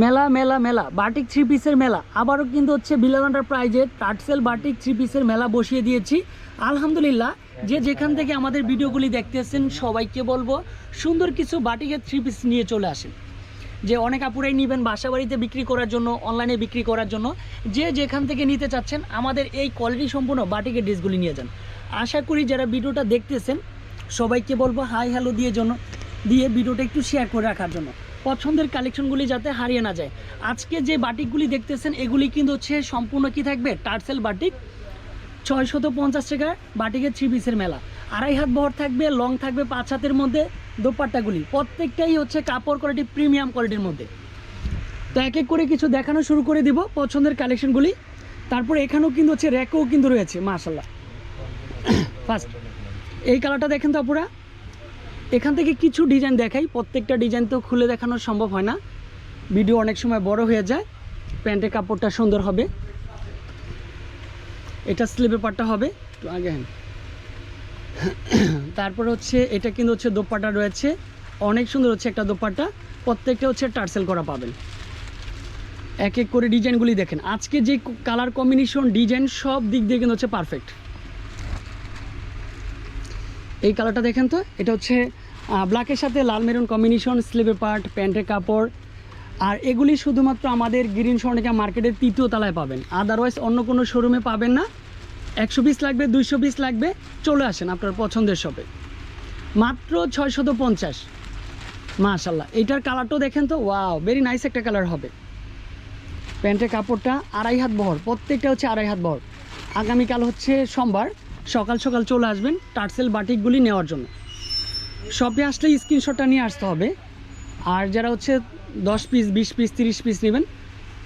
মেলা মেলা মেলা। বাটিক থ্রি পিসের মেলা। আবারও কিন্তু হচ্ছে বিলাল প্রাইজের টাটসেল বাটিক থ্রি পিসের মেলা বসিয়ে দিয়েছি। আলহামদুলিল্লাহ, যে যেখান থেকে আমাদের ভিডিওগুলি দেখতেছেন সবাইকে বলব, সুন্দর কিছু বাটিকের থ্রি পিস নিয়ে চলে আসেন। যে অনেক আপুরাই নেবেন বাসা বাড়িতে বিক্রি করার জন্য অনলাইনে বিক্রি করার জন্য। যে যেখান থেকে নিতে চাচ্ছেন, আমাদের এই কোয়ালিটি সম্পূর্ণ বাটিকের ড্রেসগুলি নিয়ে যান। আশা করি যারা ভিডিওটা দেখতেছেন, সবাইকে বলব হাই হ্যালো দিয়ে জন্য দিয়ে ভিডিওটা একটু শেয়ার করে রাখার জন্য। পছন্দের কালেকশনগুলি যাতে হারিয়ে না যায়। আজকে যে বাটিকগুলি দেখতেছেন, এগুলি কিন্তু হচ্ছে সম্পূর্ণ কি থাকবে? টার্সেল বাটিক। ছয়শত পঞ্চাশ টাকা বাটিকের থ্রি পিসের মেলা। আড়াই হাত বহর থাকবে লং থাকবে পাঁচ হাতের মধ্যে দোপাট্টাগুলি। প্রত্যেকটাই হচ্ছে কাপড় কোয়ালিটি প্রিমিয়াম কোয়ালিটির মধ্যে। তো এক এক করে কিছু দেখানো শুরু করে দিব পছন্দের কালেকশনগুলি তারপর এখানেও কিন্তু হচ্ছে র্যাকও কিন্তু রয়েছে মাশাল্লাহ ফার্স্ট এই কালারটা দেখেন তো আপুরা। এখান থেকে কিছু ডিজাইন দেখাই। প্রত্যেকটা ডিজাইন তো খুলে দেখানো সম্ভব হয় না। ভিডিও অনেক সময় বড় হয়ে যায়। প্যান্টের কাপড়টা সুন্দর হবে। এটা স্লিপের পাটটা হবে। একটু আগে তারপর হচ্ছে, এটা কিন্তু হচ্ছে দোপাট্টা রয়েছে। অনেক সুন্দর হচ্ছে একটা দোপাটা প্রত্যেকটা হচ্ছে টার্সেল করা পাবেন। এক এক করে ডিজাইনগুলি দেখেন। আজকে যে কালার কম্বিনেশন ডিজাইন সব দিক দিয়ে কিন্তু হচ্ছে পারফেক্ট এই কালারটা দেখেন তো? এটা হচ্ছে ব্ল্যাকের সাথে লাল মেরুন কম্বিনেশন স্লিভের পার্ট প্যান্টের কাপড়। আর এগুলি শুধুমাত্র আমাদের গ্রিন স্বর্ণিকা মার্কেটের তৃতীয় তলায় পাবেন। আদারওয়াইজ অন্য কোনো শোরুমে পাবেন না। একশো পিস লাগবে, দুইশো পিস লাগবে। চলে আসেন আপনার পছন্দের শপে মাত্র ছয়শত পঞ্চাশ। মাশাল্লাহ এইটার কালারটাও দেখেন তো? ওয়াও ভেরি নাইস একটা কালার হবে। প্যান্টের কাপড়টা আড়াই হাত বহর, প্রত্যেকটা হচ্ছে আড়াই হাত বহর। আগামীকাল হচ্ছে সোমবার, সকাল সকাল চলে আসবেন টার্সেল বাটিকগুলি নেওয়ার জন্য। শপে আসলে স্ক্রিনশটটা নিয়ে আসতে হবে। আর যারা হচ্ছে দশ পিস বিশ পিস তিরিশ পিস নেবেন,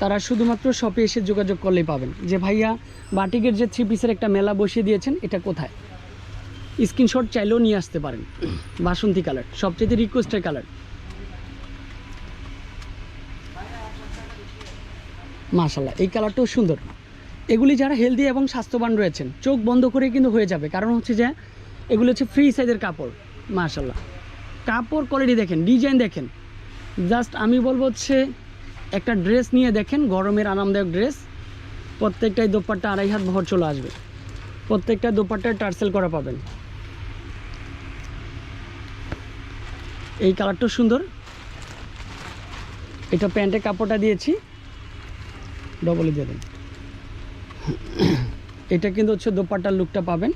তারা শুধুমাত্র শপে এসে যোগাযোগ করলেই পাবেন যে, ভাইয়া, বাটিকের যে থ্রি পিসের একটা মেলা বসিয়ে দিয়েছেন, এটা কোথায়? স্ক্রিনশট চাইলেও নিয়ে আসতে পারেন। বাসন্তী কালার সবচেয়ে রিকোয়েস্টের কালার মাশাল্লাহ এই কালারটাও সুন্দর। এগুলি যারা হেলদি এবং স্বাস্থ্যবান রয়েছেন, চোখ বন্ধ করে কিন্তু হয়ে যাবে। কারণ হচ্ছে যে, এগুলো হচ্ছে ফ্রি সাইজের কাপড়। মাশাল্লাহ কাপড় কোয়ালিটি দেখেন ডিজাইন দেখেন। জাস্ট আমি বলব হচ্ছে, একটা ড্রেস নিয়ে দেখেন, গরমের আরামদায়ক ড্রেস প্রত্যেকটাই দোপাট্টা আড়াই হাত ভর চলে আসবে। প্রত্যেকটা দোপাট্টায় টার্সেল করা পাবেন। এই কালারটা সুন্দর। এটা প্যান্টের কাপড়টা দিয়েছি। ডবলই দিয়ে দেন। এটা কিন্তু হচ্ছে দোপাট্টার লুকটা পাবেন।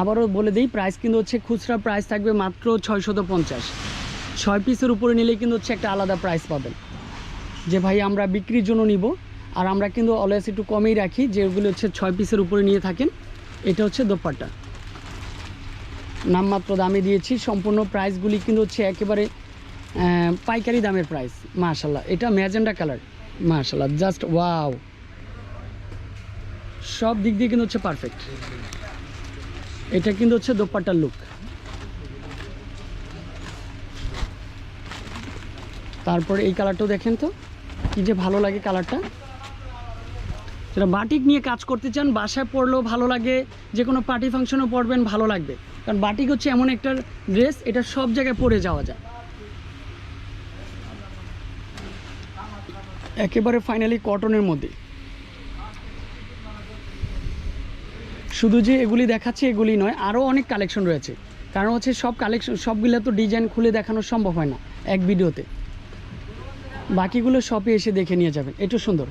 আবারও বলে দিই প্রাইস কিন্তু হচ্ছে খুচরা প্রাইস থাকবে মাত্র ছয়শত পঞ্চাশ। ছয় পিসের উপরে নিলে কিন্তু হচ্ছে একটা আলাদা প্রাইস পাবেন। যে ভাই, আমরা বিক্রির জন্য নিব, আর আমরা কিন্তু অলওয়েজ একটু কমেই রাখি যেগুলো হচ্ছে ছয় পিসের উপরে নিয়ে থাকেন, এটা হচ্ছে দোপাট্টা। নামমাত্র দামে দিয়েছি, সম্পূর্ণ প্রাইসগুলি কিন্তু হচ্ছে একেবারে পাইকারি দামের প্রাইস মাশাল্লাহ এটা ম্যাজেন্ডা কালার মাশাল্লাহ জাস্ট ওয়াও সব দিক দিয়ে কিন্তু হচ্ছে পারফেক্ট এটা কিন্তু হচ্ছে দোপাট্টার লুক তারপর এই কালারটাও দেখেন তো, কি যে ভালো লাগে কালারটা সেটা বাটিক নিয়ে কাজ করতে চান, বাসায় পরলেও ভালো লাগে যে কোনো পার্টি ফাংশনও পরবেন, ভালো লাগবে। কারণ বাটিক হচ্ছে এমন একটা ড্রেস এটা সব জায়গায় পরে যাওয়া যায়। একেবারে ফাইনালি কটনের মধ্যে। শুধু যে এগুলি দেখাচ্ছি এগুলি নয় আরও অনেক কালেকশন রয়েছে। কারণ হচ্ছে সব কালেকশন সবগুলো তো ডিজাইন খুলে দেখানো সম্ভব হয় না এক ভিডিওতে। বাকিগুলো শপে এসে দেখে নিয়ে যাবেন। এটা সুন্দর।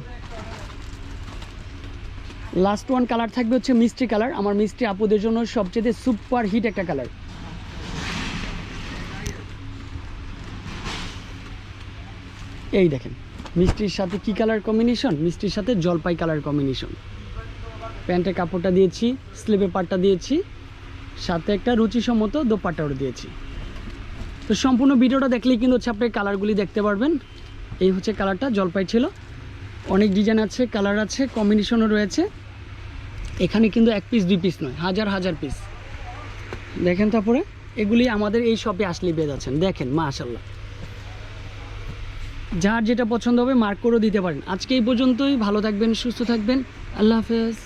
লাস্ট ওয়ান কালার থাকবে হচ্ছে মিষ্টি কালার আমার মিষ্টি আপুদের জন্য সবচেয়ে সুপার হিট একটা কালার এই দেখেন, মিষ্টির সাথে কি কালার কম্বিনেশন মিষ্টির সাথে জলপাই কালার কম্বিনেশন প্যান্টের কাপড়টা দিয়েছি স্লিপের পাটটা দিয়েছি, সাথে একটা রুচিসম্মত দোপাট্টাও দিয়েছি। তো সম্পূর্ণ ভিডিওটা দেখলেই কিন্তু হচ্ছে আপনি কালারগুলি দেখতে পারবেন। এই হচ্ছে কালারটা, জলপাই ছিল। অনেক ডিজাইন আছে, কালার আছে, কম্বিনেশনও রয়েছে। এখানে কিন্তু এক পিস দুই পিস নয়, হাজার হাজার পিস দেখেন তারপরে, এগুলি আমাদের এই শপে আসলে পেয়ে যাচ্ছেন। দেখেন মাশাল্লাহ যার যেটা পছন্দ হবে মার্ক করেও দিতে পারেন। আজকে এই পর্যন্তই, ভালো থাকবেন, সুস্থ থাকবেন। আল্লাহ হাফেজ।